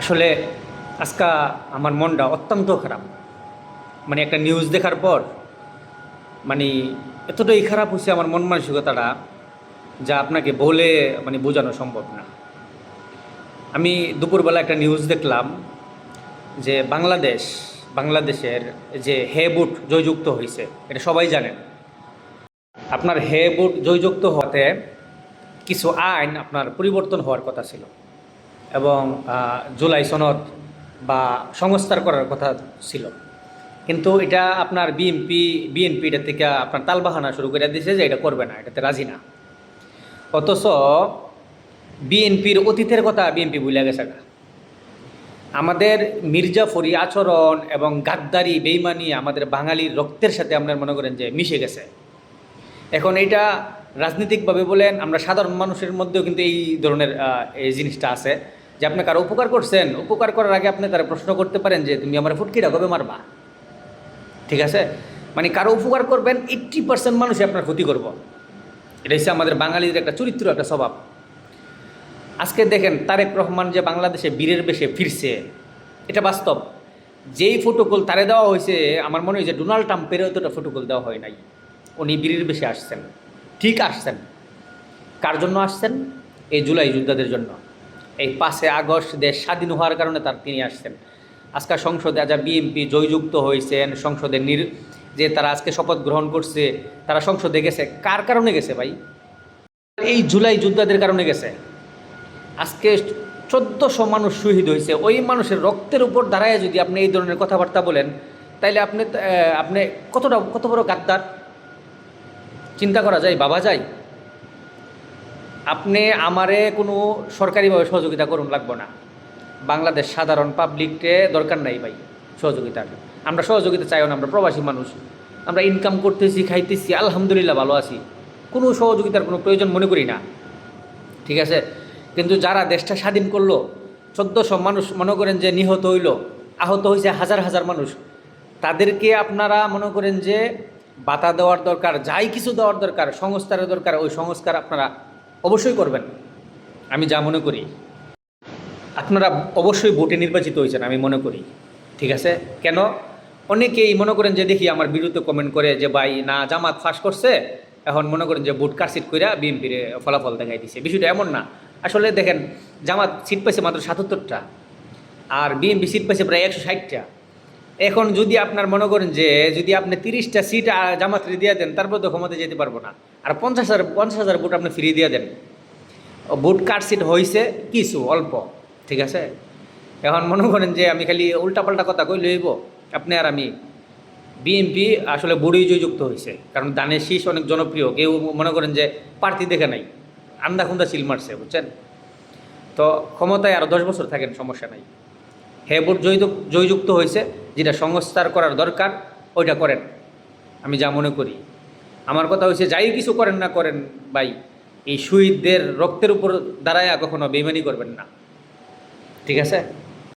আসলে আজকা আমার মনটা অত্যন্ত খারাপ। মানে একটা নিউজ দেখার পর মানে এতটাই খারাপ হয়েছে আমার মন মানসিকতাটা যা আপনাকে বলে মানে বোঝানো সম্ভব না। আমি দুপুরবেলা একটা নিউজ দেখলাম যে বাংলাদেশ, বাংলাদেশের যে হে বুট জয়যুক্ত হয়েছে, এটা সবাই জানেন। আপনার হে বুট জয়যুক্ত হতে কিছু আইন আপনার পরিবর্তন হওয়ার কথা ছিল। এবং জুলাই সনদ বা সংস্কার করার কথা ছিল। কিন্তু এটা আপনার বিএনপি বিএনপি এটা থেকে আপনার তালবাহানা শুরু করে দিয়েছে যে এটা করবে না, এটাতে রাজি না। অথচ বিএনপির অতীতের কথা বিএনপি ভুলে গেছে না আমাদের মির্জাফরি আচরণ এবং গাদ্দারি, বেইমানি আমাদের বাঙালির রক্তের সাথে আপনার মনে করেন যে মিশে গেছে। এখন এটা রাজনৈতিকভাবে বলেন, আমরা সাধারণ মানুষের মধ্যেও কিন্তু এই ধরনের এই জিনিসটা আছে। যে আপনি কারও উপকার করছেন, উপকার করার আগে আপনি তারা প্রশ্ন করতে পারেন যে, তুমি আমার ফুটকিটা কবে মারবা? ঠিক আছে? মানে কারও উপকার করবেন এইট্টি পার্সেন্ট মানুষই আপনার ক্ষতি করব। এটা হচ্ছে আমাদের বাঙালিদের একটা চরিত্র, একটা স্বভাব। আজকে দেখেন, তারেক রহমান যে বাংলাদেশে বীরের বেশে ফিরছে, এটা বাস্তব। যেই ফটোকল তারে দেওয়া হয়েছে, আমার মনে হয় যে ডোনাল্ড ট্রাম্পের অতটা ফটোকল দেওয়া হয় নাই। উনি বীরের বেশে আসছেন। ঠিক আসছেন। কার জন্য আসছেন? এই জুলাই যোদ্ধাদের জন্য। এই পাঁচে আগস্ট দেশ স্বাধীন হওয়ার কারণে তার তিনি আসছেন। আজকে সংসদে আজ বিএনপি জয়যুক্ত হয়েছেন, সংসদে নির, যে তারা আজকে শপথ গ্রহণ করছে, তারা সংসদে গেছে। কার কারণে গেছে ভাই? এই জুলাই যোদ্ধাদের কারণে গেছে। আজকে চোদ্দোশো মানুষ শহীদ হয়েছে। ওই মানুষের রক্তের উপর দাঁড়ায় যদি আপনি এই ধরনের কথাবার্তা বলেন, তাইলে আপনি আপনি কতটা, কত বড় গাদ্দার? চিন্তা করা যায় বাবা যায়? আপনি আমারে কোনো সরকারিভাবে সহযোগিতা করুন লাগবো না। বাংলাদেশ সাধারণ পাবলিককে দরকার নাই ভাই সহযোগিতার। আমরা সহযোগিতা চাইও না, আমরা প্রবাসী মানুষ। আমরা ইনকাম করতেছি, খাইতেছি, আলহামদুলিল্লাহ ভালো আছি। কোনো সহযোগিতার কোনো প্রয়োজন মনে করি না। ঠিক আছে? কিন্তু যারা দেশটা স্বাধীন করল, চোদ্দোশো মানুষ মনে করেন যে নিহত হইল, আহত হয়েছে হাজার হাজার মানুষ, তাদেরকে আপনারা মনে করেন যে বাতা দেওয়ার দরকার, যাই কিছু দেওয়ার দরকার, সংস্কারের দরকার, ওই সংস্কার আপনারা অবশ্যই করবেন। আমি যা মনে করি। আপনারা অবশ্যই ভোটে নির্বাচিত হয়েছেন, আমি মনে করি। ঠিক আছে? কেন? অনেকেই মনে করেন যে, দেখি আমার বিরুদ্ধে কমেন্ট করে যে, ভাই, না, জামাত ফাঁস করছে। এখন মনে করেন যে, ভোট কারসিট কইরা বিএনপির ফলাফল দেখাই দিছে। বিষয়টা এমন না। আসলে দেখেন, জামাত সিট পাইছে মাত্র সাতাত্তরটা, আর বিএনপি সিট পাইছে প্রায় একশো ষাটটা। এখন যদি আপনার মনে করেন যে, যদি আপনি তিরিশটা সিট জামাত দিয়ে দেন, তারপর তো ক্ষমতা যেতে পারব না। আর পঞ্চাশ হাজার পঞ্চাশ হাজার ভোট আপনি ফ্রি দিয়ে দেন। ভোট কাট সিট হয়েছে কিছু, অল্প, ঠিক আছে? এখন মনে করেন যে, আমি খালি উল্টাপাল্টা কথা কই লইব আপনি আর আমি বিএনপি আসলে বুড়ি যুক্ত হয়েছে কারণ দানের শীষ অনেক জনপ্রিয়। কেউ মনে করেন যে প্রার্থী দেখে নাই। আন্দা খুন্দা চিল মারছে, বুঝছেন? তো ক্ষমতায় আরও দশ বছর থাকেন, সমস্যা নাই। হে ভোট জয় জয়যুক্ত হয়েছে যেটা সংস্কার করার দরকার, ওইটা করেন। আমি যা মনে করি। আমার কথা হয়েছে যাই কিছু করেন না করেন, ভাই, এই শহীদদের রক্তের উপর দাঁড়ায় কখনো বেমানি করবেন না। ঠিক আছে?